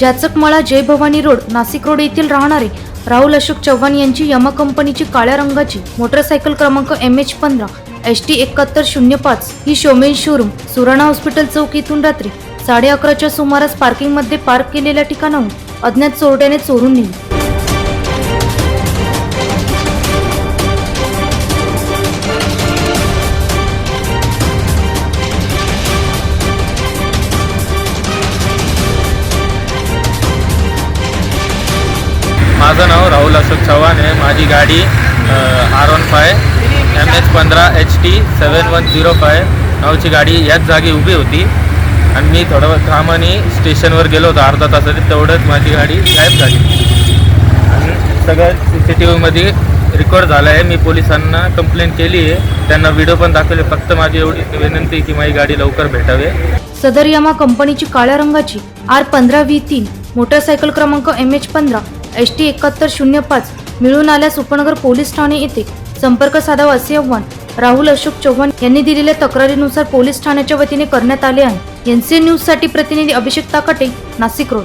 जाचकमळा Jai Bhavani road Nashik road येथील राहणारे राहुल अशोक चव्हाण यांची यमा कंपनीची काळ्या रंगाची मोटरसायकल क्रमांक एम एच पंधरा एस टी एकाहत्तर शून्य पाच ही शोमेन शोरूम सुराणा हॉस्पिटल चौक येथून रात्री साडे अकराच्या सुमारास पार्किंगमध्ये पार्क केलेल्या ठिकाणाहून अज्ञात चोरट्याने चोरून नेली. माझं नाव राहुल अशोक चव्हाण आहे. माझी गाडी R one five M H पंधरा H T seven one zero five नावची गाडी याच जागी उभी होती. आणि मी थोडं कामाने स्टेशनवर गेलो होतो अर्धा तासात तेवढंच माझी गाडी गायब झाली. आणि सगळं सी सी टी व्हीमध्ये रेकॉर्ड झालं आहे मी पोलिसांना कंप्लेंट केली आहे. त्यांना व्हिडिओ पण दाखवले. फक्त माझी एवढी विनंती की माझी गाडी लवकर भेटावे. सदर यामा कंपनीची काळ्या रंगाची आर पंधरा व्ही तीन मोटरसायकल क्रमांक एम एच पंधरा एस टी एकाहत्तर शून्य पाच मिळून आल्यास उपनगर पोलीस ठाणे येथे. संपर्क साधावा असे आव्हान राहुल अशोक चव्हाण यांनी दिलेल्या तक्रारीनुसार पोलीस ठाण्याच्या वतीने करण्यात आले आहे. एनसीए न्यूजसाठी प्रतिनिधी अभिषेक ताकाटे नाशिक रोड.